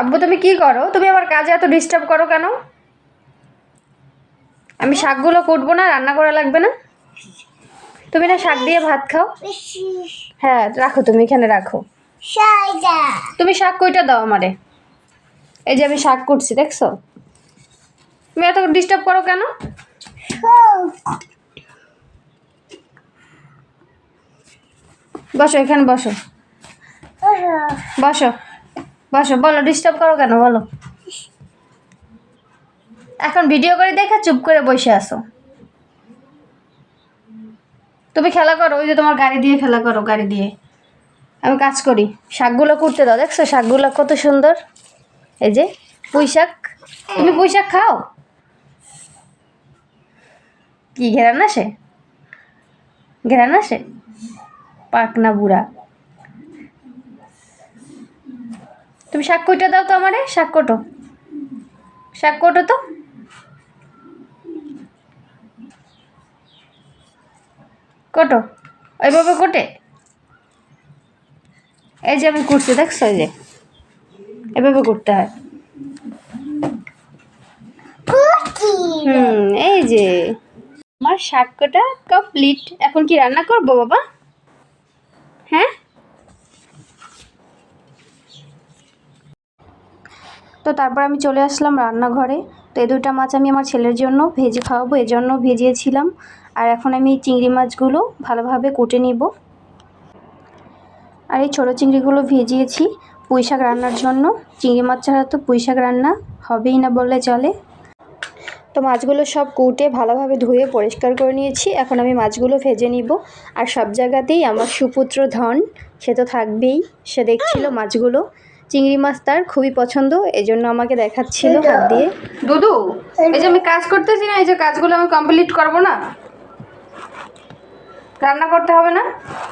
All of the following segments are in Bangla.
আব্বু, তুমি কি করো? তুমি আমার কাজে এত ডিস্টার্ব করো কেন? আমি শাকগুলো কুটবো না, রান্না করা লাগবে না। তুমি না শাক দিয়ে ভাত খাও। হ্যাঁ রাখো তুমি, এখানে রাখো। তুমি শাক কইটা দাও আমারে। এই যে আমি শাক কুটছি, দেখছ? তুমি এত ডিস্টার্ব করো কেন? বসো, এখানে বসো। বসো। বসো, বলো ডিস্টার্ব করো কেন, বলো। এখন ভিডিও করে দেখে চুপ করে বসে আসো তুমি খেলা করো, ওই যে তোমার গাড়ি দিয়ে খেলা করো, গাড়ি দিয়ে। আমি কাজ করি। শাকগুলো করতে দাও, দেখছ শাকগুলো কত সুন্দর? এই যে, পুঁই শাক। তুমি পুঁই শাক খাও? কি, ঘেরান আসে? ঘেরান আসে? পাকনা বুড়া। তুমি শাক কইটা দাও তো আমারে শাক কোটো? শাক কোটো তো? কটো? ওইভাবে কোটে? এই যে আমি করছি দেখছ এই যে? এভাবে করতে হয়। হুম এই যে। আমার শাক কাটা কমপ্লিট এখন কি রান্না করব বাবা? হ্যাঁ? তো তারপর আমি চলে আসলাম রান্নাঘরে। তো এই দুটা মাছ আমি আমার ছেলের জন্য ভেজে খাওয়াবো এজন্য ভেজিয়েছিলাম। আর এখন আমি এই চিংড়ি মাছগুলো ভালোভাবে কুটে নিব। আর এই ছোটো চিংড়িগুলো ভেজিয়েছি পুঁই শাক রান্নার জন্য। চিংড়ি মাছ ছাড়া তো পুঁই শাক রান্না হবেই না বললে চলে। তো মাছগুলো সব কুটে ভালোভাবে ধুয়ে পরিষ্কার করে নিয়েছি। এখন আমি মাছগুলো ভেজে নিব। আর সব জায়গাতেই আমার সুপুত্র ধন, সে তো থাকবেই, সে দেখছিল মাছগুলো। চিংড়ি মাছ তার খুবই পছন্দ এই জন্য আমাকে দেখাচ্ছিল হাত দিয়ে। দুদু এই যে আমি কাজ করতেছি না এই যে কাজগুলো আমি কমপ্লিট করব না? রান্না করতে হবে না?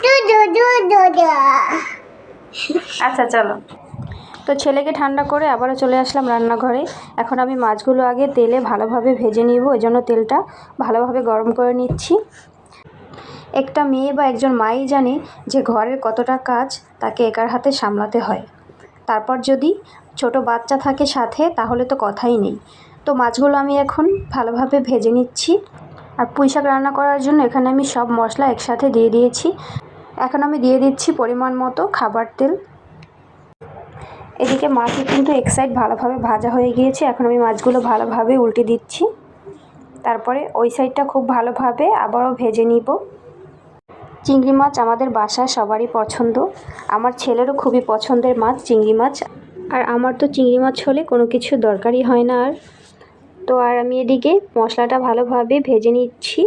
দুদু দুদু আচ্ছা চলো। তো ছেলেকে ঠান্ডা করে আবারও চলে আসলাম রান্নাঘরে। এখন আমি মাছগুলো আগে তেলে ভালোভাবে ভেজে নিব ওই জন্য তেলটা ভালোভাবে গরম করে নিচ্ছি। একটা মেয়ে বা একজন মাই জানে যে ঘরের কতটা কাজ তাকে একার হাতে সামলাতে হয়। তারপর যদি ছোট বাচ্চা থাকে সাথে, তাহলে তো কথাই নেই। তো মাছগুলো আমি এখন ভালোভাবে ভেজে নিচ্ছি। আর পুঁই শাক রান্না করার জন্য এখানে আমি সব মশলা একসাথে দিয়ে দিয়েছি। এখন আমি দিয়ে দিচ্ছি পরিমাণ মতো খাবার তেল। এদিকে মাছও কিন্তু এক সাইড ভালোভাবে ভাজা হয়ে গিয়েছে। এখন আমি মাছগুলো ভালোভাবে উল্টে দিচ্ছি। তারপরে ওই সাইডটা খুব ভালোভাবে আবারও ভেজে নিব। চিংড়ি মাছ আমাদের বাসায় সবারই পছন্দ। আমার ছেলেরও খুবই পছন্দের মাছ চিংড়ি মাছ। আর আমার তো চিংড়ি মাছ হলে কোনো কিছু দরকারই হয় না আর। তো আর আমি এদিকে মশলাটা ভালোভাবে ভেজে নিচ্ছি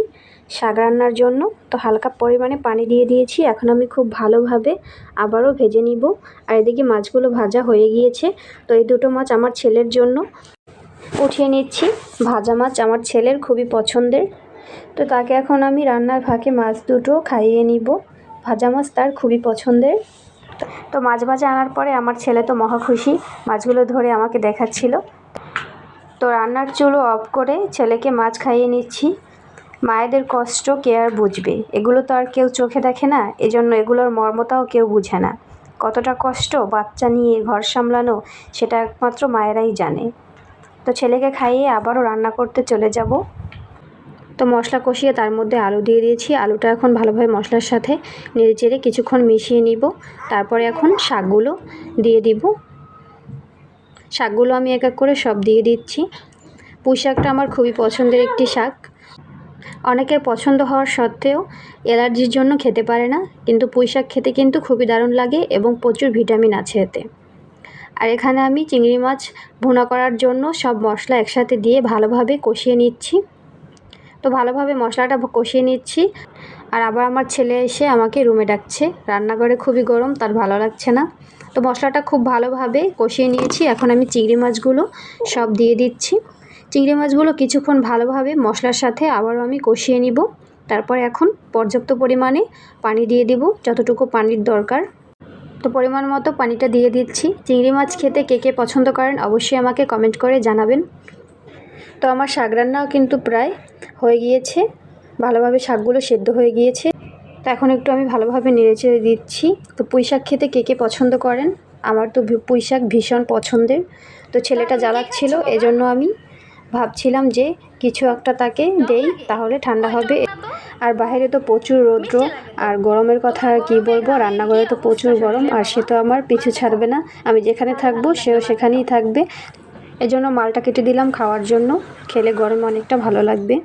শাক রান্নার জন্য। তো হালকা পরিমাণে পানি দিয়ে দিয়েছি। এখন আমি খুব ভালোভাবে আবারও ভেজে নিব। আর এদিকে মাছগুলো ভাজা হয়ে গিয়েছে। তো এই দুটো মাছ আমার ছেলের জন্য। উঠিয়ে নিচ্ছি। ভাজা মাছ আমার ছেলের খুবই পছন্দের। তো তাকে এখন আমি রান্নার ফাঁকে মাছ দুটো খাইয়ে নিব। ভাজা মাছ তার খুবই পছন্দের। তো মাছ ভাজা আনার পরে আমার ছেলে তো মহা খুশি, মাছগুলো ধরে আমাকে দেখাচ্ছিল। তো রান্নার চুলো অফ করে ছেলেকে মাছ খাইয়ে নিচ্ছি। মায়েদের কষ্ট কে আর বুঝবে? এগুলো তো আর কেউ চোখে দেখে না, এজন্য এগুলোর মর্মতাও কেউ বুঝে না। কতটা কষ্ট বাচ্চা নিয়ে ঘর সামলানো, সেটা একমাত্র মায়েরাই জানে। তো ছেলেকে খাইয়ে আবারও রান্না করতে চলে যাব। তো মশলা কষিয়ে তার মধ্যে আলু দিয়ে দিয়েছি। আলুটা এখন ভালোভাবে মশলার সাথে নেড়ে চেড়ে কিছুক্ষণ মিশিয়ে নিব। তারপরে এখন শাকগুলো দিয়ে দিব। শাকগুলো আমি এক এক করে সব দিয়ে দিচ্ছি। পুঁই শাকটা আমার খুবই পছন্দের একটি শাক। অনেকের পছন্দ হওয়ার সত্ত্বেও অ্যালার্জির জন্য খেতে পারে না, কিন্তু পুঁই শাক খেতে কিন্তু খুবই দারুণ লাগে এবং প্রচুর ভিটামিন আছে এতে। আর এখানে আমি চিংড়ি মাছ ভুনা করার জন্য সব মশলা একসাথে দিয়ে ভালোভাবে কষিয়ে নিচ্ছি। তো ভালোভাবে মশলাটা কষিয়ে নিচ্ছি। আর আবার আমার ছেলে এসে আমাকে রুমে ডাকছে। রান্নাঘরে খুবই গরম, তার ভালো লাগছে না। তো মশলাটা খুব ভালোভাবে কষিয়ে নিয়েছি। এখন আমি চিংড়ি মাছগুলো সব দিয়ে দিচ্ছি। চিংড়ি মাছগুলো কিছুক্ষণ ভালোভাবে মশলার সাথে আবারও আমি কষিয়ে নিব। তারপর এখন পর্যাপ্ত পরিমাণে পানি দিয়ে দিব, যতটুকু পানির দরকার। তো পরিমাণ মতো পানিটা দিয়ে দিচ্ছি। চিংড়ি মাছ খেতে কে কে পছন্দ করেন অবশ্যই আমাকে কমেন্ট করে জানাবেন। তো আমার শাক রান্নাও কিন্তু প্রায় হয়ে গিয়েছে ভালোভাবে শাকগুলো সেদ্ধ হয়ে গিয়েছে। তো এখন একটু আমি ভালোভাবে নেড়ে চেড়ে দিচ্ছি। তো পুঁই শাক খেতে কে কে পছন্দ করেন? আমার তো পুঁই শাক ভীষণ পছন্দের। তো ছেলেটা জ্বালাচ্ছিল এজন্য আমি ভাবছিলাম যে কিছু একটা তাকে দেই তাহলে ঠান্ডা হবে। আর বাইরে তো প্রচুর রৌদ্র আর গরমের কথা আর কী বলব? রান্নাঘরে তো প্রচুর গরম আর সে তো আমার পিছু ছাড়বে না। আমি যেখানে থাকব সেও সেখানেই থাকবে। এজন্য মালটা কেটে দিলাম খাওয়ার জন্য। খেলে গরম অনেকটা ভালো লাগবে।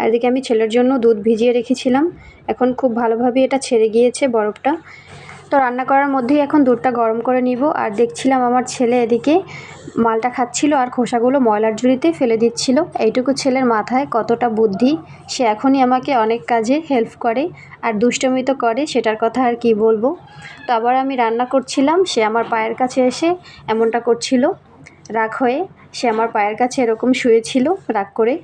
আর এদিকে আমি ছেলের জন্য দুধ ভিজিয়ে রেখেছিলাম। এখন খুব ভালোভাবে এটা ছেড়ে গিয়েছে বরফটা। তো রান্না করার মধ্যেই এখন দুধটা গরম করে নিব। আর দেখছিলাম আমার ছেলে এদিকে মালটা খাচ্ছিল আর খোসাগুলো ময়লার ঝুড়িতে ফেলে দিচ্ছিল। এইটুকু ছেলের মাথায় কতটা বুদ্ধি, সে এখনই আমাকে অনেক কাজে হেল্প করে আর দুষ্টমিত করে, সেটার কথা আর কি বলব। তো আবার আমি রান্না করছিলাম, সে আমার পায়ের কাছে এসে এমনটা করছিল। রাগ হয়ে সে আমার পায়ের কাছে এরকম শুয়েছিল, রাগ করে।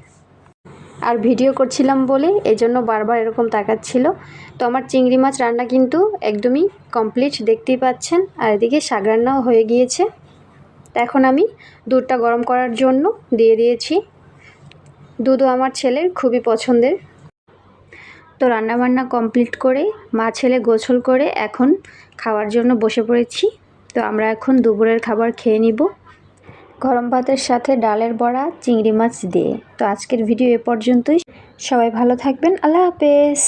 আর ভিডিও করছিলাম বলে এই জন্য বারবার এরকম তাকাচ্ছিল। তো আমার চিংড়ি মাছ রান্না কিন্তু একদমই কমপ্লিট দেখতেই পাচ্ছেন। আর এদিকে শাক রান্নাও হয়ে গিয়েছে। এখন আমি দুধটা গরম করার জন্য দিয়ে দিয়েছি। দুধও আমার ছেলের খুবই পছন্দের। তো রান্নাবান্না কমপ্লিট করে মা ছেলে গোসল করে এখন খাওয়ার জন্য বসে পড়েছি। তো আমরা এখন দুপুরের খাবার খেয়ে নিব। গরম ভাতের সাথে ডালের বড়া, চিংড়ি মাছ দিয়ে। তো আজকের ভিডিও এ পর্যন্তই। সবাই ভালো থাকবেন। আল্লাহ হাফেজ।